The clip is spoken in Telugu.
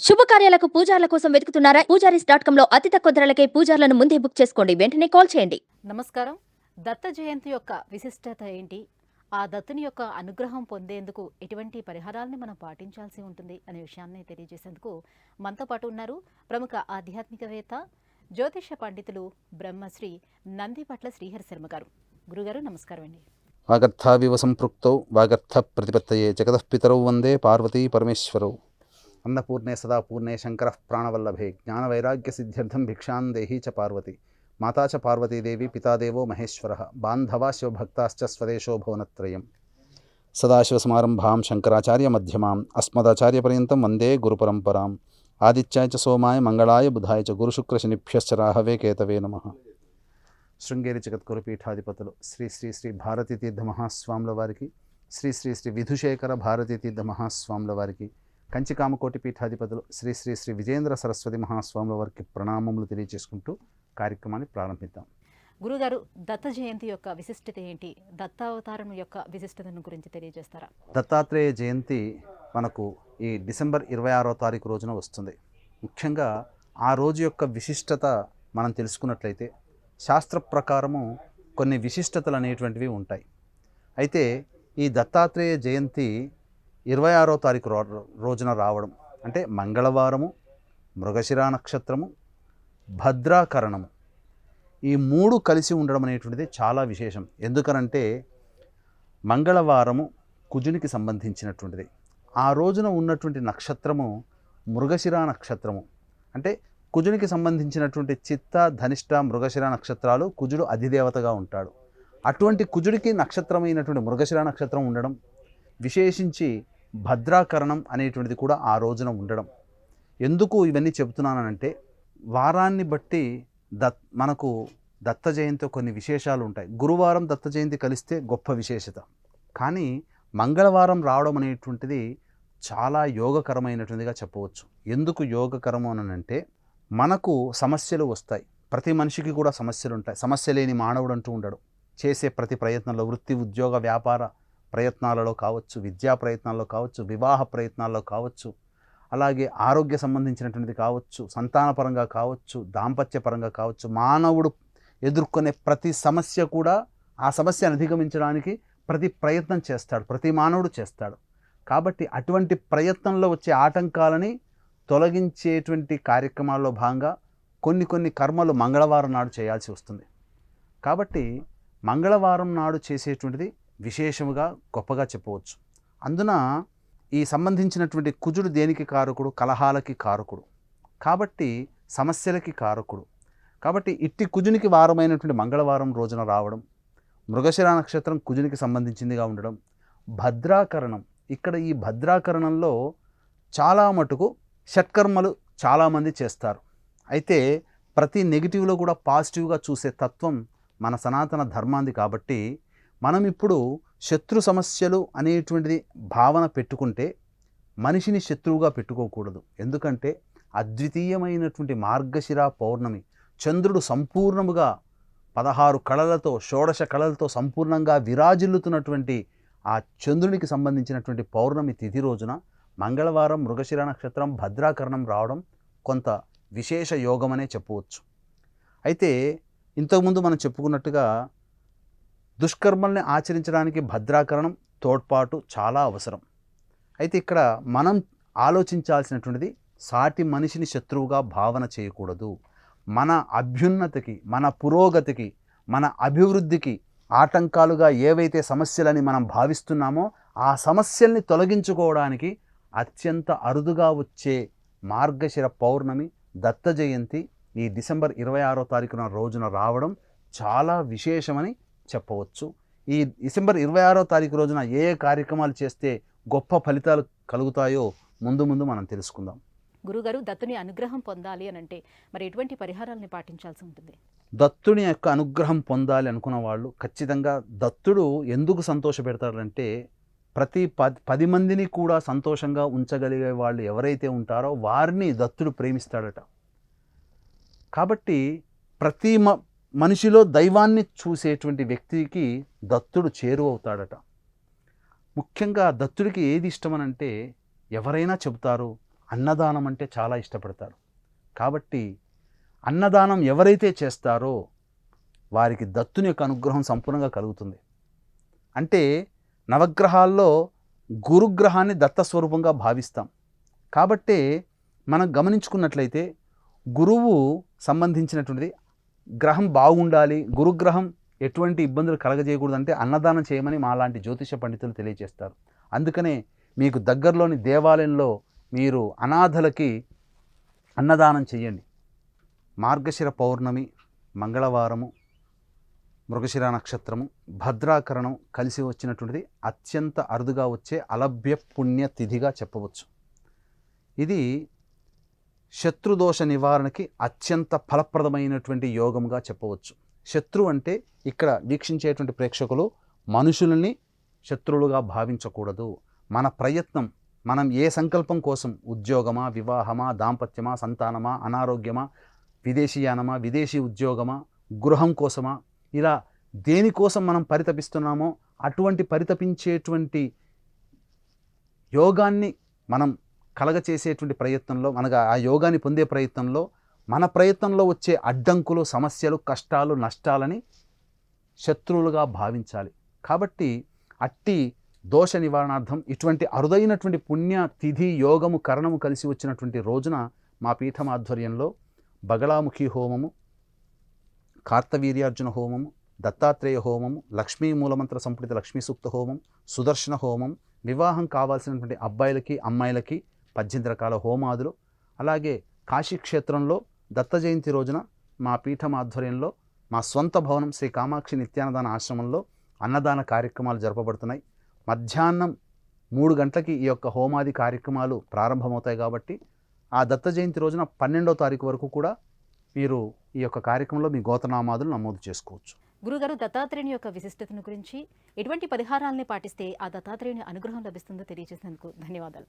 శుభకార్యాలకు పూజార్ల కోసం వెతుకుతున్నారా? పూజారీస్ డాట్ కామ్లో అతి తక్కువ ధరలకే పూజార్లను ముందే బుక్ చేసుకోండి. వెంటనే కాల్ చేయండి. నమస్కారం. దత్త జయంతి యొక్క విశిష్టత ఏంటి? ఆ దత్తుని యొక్క అనుగ్రహం పొందేందుకు ఎటువంటి పరిహారాల్ని మనం పాటించాల్సి ఉంటుంది అనే విషయాన్ని తెలియజేసేందుకు మనతో పాటు ఉన్నారు ప్రముఖ ఆధ్యాత్మికవేత్త జ్యోతిష పండితులు బ్రహ్మశ్రీ నందిపట్ల శ్రీహరి శర్మ గారు. గురుగారు నమస్కారం అండి. వాగర్థావివ సంపృక్తౌ వాగర్థ ప్రతిపత్తయే జగతఃపితరౌ వందే పార్వతీ పరమేశ్వరౌ. అన్నపూర్ణే సదా పూర్ణే శంకర ప్రాణవల్లభే జ్ఞానవైరాగ్యసిద్ధ్యర్థం భిక్షాం దేహీ చ పార్వతి మాతా చ పార్వతీదేవి పితాదేవో మహేశ్వర బాంధవా శివభక్తాశ్చ స్వదేశో భువనత్రయం సదాశివసమారంభాం శంకరాచార్యమధ్యమాం అస్మదాచార్యపర్యంతం వందే గురుపరంపరాం ఆదిత్యాయ చ సోమాయ మంగళాయ బుధాయ చ గురుశుక్రశనిభ్యశ్చ రాహవే కేతవే నమః శృంగేరి జగద్గురు పీఠాధిపతులు శ్రీ శ్రీ శ్రీ భారతీ తీర్థ మహాస్వాముల వారికి శ్రీ శ్రీ శ్రీ విధుశేఖర భారతీ తీర్థ మహాస్వాముల వారికి కంచికామకోటి పీఠాధిపతులు శ్రీ శ్రీ శ్రీ విజేంద్ర సరస్వతి మహాస్వాముల వారికి ప్రణామములు తెలియజేసుకుంటూ కార్యక్రమాన్ని ప్రారంభిద్దాం. గురుగారు దత్త జయంతి యొక్క విశిష్టత ఏంటి? దత్తావతారం యొక్క విశిష్టతను గురించి తెలియజేస్తారా? దత్తాత్రేయ జయంతి మనకు ఈ డిసెంబర్ ఇరవై ఆరో తారీఖు రోజున వస్తుంది. ముఖ్యంగా ఆ రోజు యొక్క విశిష్టత మనం తెలుసుకున్నట్లయితే శాస్త్ర ప్రకారము కొన్ని విశిష్టతలు అనేటువంటివి ఉంటాయి. అయితే ఈ దత్తాత్రేయ జయంతి ఇరవై ఆరో తారీఖు రో రోజున రావడం. అంటే మంగళవారము మృగశిరా నక్షత్రము భద్రాకరణము. ఈ మూడు కలిసి ఉండడం అనేటువంటిది చాలా విశేషం. ఎందుకనంటే మంగళవారము కుజునికి సంబంధించినటువంటిది. ఆ రోజున ఉన్నటువంటి నక్షత్రము మృగశిర నక్షత్రము. అంటే కుజునికి సంబంధించినటువంటి చిత్త ధనిష్ట మృగశిర నక్షత్రాలు కుజుడు అధిదేవతగా ఉంటాడు. అటువంటి కుజుడికి నక్షత్రమైనటువంటి మృగశిర నక్షత్రం ఉండడం విశేషించి భద్రాకరణం అనేటువంటిది కూడా ఆ రోజున ఉండడం. ఎందుకు ఇవన్నీ చెబుతున్నానంటే వారాన్ని బట్టి దత్ మనకు దత్త జయంతి కొన్ని విశేషాలు ఉంటాయి. గురువారం దత్త జయంతి కలిస్తే గొప్ప విశేషత. కానీ మంగళవారం రావడం అనేటువంటిది చాలా యోగకరమైనటువంటిదిగా చెప్పవచ్చు. ఎందుకు యోగకరము అని అంటే మనకు సమస్యలు వస్తాయి. ప్రతి మనిషికి కూడా సమస్యలు ఉంటాయి. సమస్య లేని మానవుడు అంటూ ఉండడు. చేసే ప్రతి ప్రయత్నంలో వృత్తి ఉద్యోగ వ్యాపార ప్రయత్నాలలో కావచ్చు విద్యా ప్రయత్నాల్లో కావచ్చు వివాహ ప్రయత్నాల్లో కావచ్చు అలాగే ఆరోగ్య సంబంధించినటువంటిది కావచ్చు సంతానపరంగా కావచ్చు దాంపత్యపరంగా కావచ్చు మానవుడు ఎదుర్కొనే ప్రతి సమస్య కూడా ఆ సమస్యను అధిగమించడానికి ప్రతి ప్రయత్నం చేస్తాడు ప్రతి మానవుడు చేస్తాడు. కాబట్టి అటువంటి ప్రయత్నంలో వచ్చే ఆటంకాలని తొలగించేటువంటి కార్యక్రమాల్లో భాగంగా కొన్ని కొన్ని కర్మలు మంగళవారం నాడు చేయాల్సి వస్తుంది. కాబట్టి మంగళవారం నాడు చేసేటువంటిది విశేషముగా గొప్పగా చెప్పవచ్చు. అందున ఈ సంబంధించినటువంటి కుజుడు దేనికి కారకుడు? కలహాలకి కారకుడు. కాబట్టి సమస్యలకి కారకుడు. కాబట్టి ఇట్టి కుజునికి వారమైనటువంటి మంగళవారం రోజున రావడం మృగశిర నక్షత్రం కుజునికి సంబంధించిందిగా ఉండడం భద్రాకరణం. ఇక్కడ ఈ భద్రాకరణంలో చాలా మటుకు షట్కర్మలు చాలామంది చేస్తారు. అయితే ప్రతి నెగిటివ్లో కూడా పాజిటివ్గా చూసే తత్వం మన సనాతన ధర్మాంది కాబట్టి మనం ఇప్పుడు శత్రు సమస్యలు అనేటువంటిది భావన పెట్టుకుంటే మనిషిని శత్రువుగా పెట్టుకోకూడదు. ఎందుకంటే అద్వితీయమైనటువంటి మార్గశిర పౌర్ణమి చంద్రుడు సంపూర్ణముగా పదహారు కళలతో షోడశ కళలతో సంపూర్ణంగా విరాజిల్లుతున్నటువంటి ఆ చంద్రునికి సంబంధించినటువంటి పౌర్ణమి తిథి రోజున మంగళవారం మృగశిర నక్షత్రం భద్రాకరణం రావడం కొంత విశేష యోగమనే చెప్పవచ్చు. అయితే ఇంతకుముందు మనం చెప్పుకున్నట్టుగా దుష్కర్మల్ని ఆచరించడానికి భద్రాకరణం తోడ్పాటు చాలా అవసరం. అయితే ఇక్కడ మనం ఆలోచించాల్సినటువంటిది సాటి మనిషిని శత్రువుగా భావన చేయకూడదు. మన అభ్యున్నతికి మన పురోగతికి మన అభివృద్ధికి ఆటంకాలుగా ఏవైతే సమస్యలని మనం భావిస్తున్నామో ఆ సమస్యల్ని తొలగించుకోవడానికి అత్యంత అరుదుగా వచ్చే మార్గశిర పౌర్ణమి దత్త జయంతి ఈ డిసెంబర్ ఇరవై ఆరో తారీఖున రోజున రావడం చాలా విశేషమని చెప్పవచ్చు. ఈ డిసెంబర్ ఇరవై ఆరో తారీఖు రోజున ఏ ఏ కార్యక్రమాలు చేస్తే గొప్ప ఫలితాలు కలుగుతాయో ముందు ముందు మనం తెలుసుకుందాం. గురుగారు దత్తుని అనుగ్రహం పొందాలి అని అంటే మరి ఎటువంటి పరిహారాలని పాటించాల్సి ఉంటుంది? దత్తుని యొక్క అనుగ్రహం పొందాలి అనుకున్న వాళ్ళు ఖచ్చితంగా దత్తుడు ఎందుకు సంతోషపెడతాడంటే ప్రతి పది పది మందిని కూడా సంతోషంగా ఉంచగలిగే వాళ్ళు ఎవరైతే ఉంటారో వారిని దత్తుడు ప్రేమిస్తాడట. కాబట్టి ప్రతి మ మనిషిలో దైవాన్ని చూసేటువంటి వ్యక్తికి దత్తుడు చేరువవుతాడట ముఖ్యంగా దత్తుడికి ఏది ఇష్టమనంటే ఎవరైనా చెబుతారు అన్నదానం అంటే చాలా ఇష్టపడతారు. కాబట్టి అన్నదానం ఎవరైతే చేస్తారో వారికి దత్తుని యొక్క అనుగ్రహం సంపూర్ణంగా కలుగుతుంది. అంటే నవగ్రహాల్లో గురుగ్రహాన్ని దత్తస్వరూపంగా భావిస్తాం. కాబట్టే మనం గమనించుకున్నట్లయితే గురువు సంబంధించినటువంటిది గ్రహం బాగుండాలి గురుగ్రహం ఎటువంటి ఇబ్బందులు కలగజేయకూడదంటే అన్నదానం చేయమని మాలాంటి జ్యోతిష పండితులు తెలియజేస్తారు. అందుకనే మీకు దగ్గరలోని దేవాలయంలో మీరు అనాథలకి అన్నదానం చేయండి మార్గశిర పౌర్ణమి మంగళవారము మృగశిర నక్షత్రము భద్రాకరణం కలిసి వచ్చినటువంటిది అత్యంత అరుదుగా వచ్చే అలభ్య పుణ్యతిథిగా చెప్పవచ్చు. ఇది శత్రుదోష నివారణకి అత్యంత ఫలప్రదమైనటువంటి యోగంగా చెప్పవచ్చు. శత్రు అంటే ఇక్కడ వీక్షించేటువంటి ప్రేక్షకులు మనుషులని శత్రువులుగా భావించకూడదు. మన ప్రయత్నం మనం ఏ సంకల్పం కోసం ఉద్యోగమా వివాహమా దాంపత్యమా సంతానమా అనారోగ్యమా విదేశీయానమా విదేశీ ఉద్యోగమా గృహం కోసమా ఇలా దేనికోసం మనం పరితపిస్తున్నామో అటువంటి పరితపించేటువంటి యోగాన్ని మనం కలగచేసేటువంటి ప్రయత్నంలో అనగా ఆ యోగాన్ని పొందే ప్రయత్నంలో మన ప్రయత్నంలో వచ్చే అడ్డంకులు సమస్యలు కష్టాలు నష్టాలని శత్రువులుగా భావించాలి. కాబట్టి అట్టి దోష నివారణార్థం ఇటువంటి అరుదైనటువంటి పుణ్య తిథి యోగము కరణము కలిసి వచ్చినటువంటి రోజున మా పీఠం ఆధ్వర్యంలో బగళాముఖి హోమము కార్తవీర్యార్జున హోమము దత్తాత్రేయ హోమము లక్ష్మీ మూలమంత్ర సంపుటిత లక్ష్మీ సూక్త హోమం సుదర్శన హోమం వివాహం కావాల్సినటువంటి అబ్బాయిలకి అమ్మాయిలకి పద్దెనిమిది రకాల హోమాదులు. అలాగే కాశీ క్షేత్రంలో దత్త జయంతి రోజున మా పీఠం ఆధ్వర్యంలో మా స్వంత భవనం శ్రీ కామాక్షి నిత్యానదాన ఆశ్రమంలో అన్నదాన కార్యక్రమాలు జరపబడుతున్నాయి. మధ్యాహ్నం మూడు గంటలకి ఈ యొక్క హోమాది కార్యక్రమాలు ప్రారంభమవుతాయి కాబట్టి ఆ దత్త జయంతి రోజున పన్నెండో తారీఖు వరకు కూడా మీరు ఈ యొక్క కార్యక్రమంలో మీ గోతనామాదులు నమోదు చేసుకోవచ్చు. గురుగారు దత్తాత్రేయుని యొక్క విశిష్టతను గురించి ఎటువంటి పరిహారాలని పాటిస్తే ఆ దత్తాత్రేయుని అనుగ్రహం లభిస్తుందో తెలియజేసినందుకు ధన్యవాదాలు.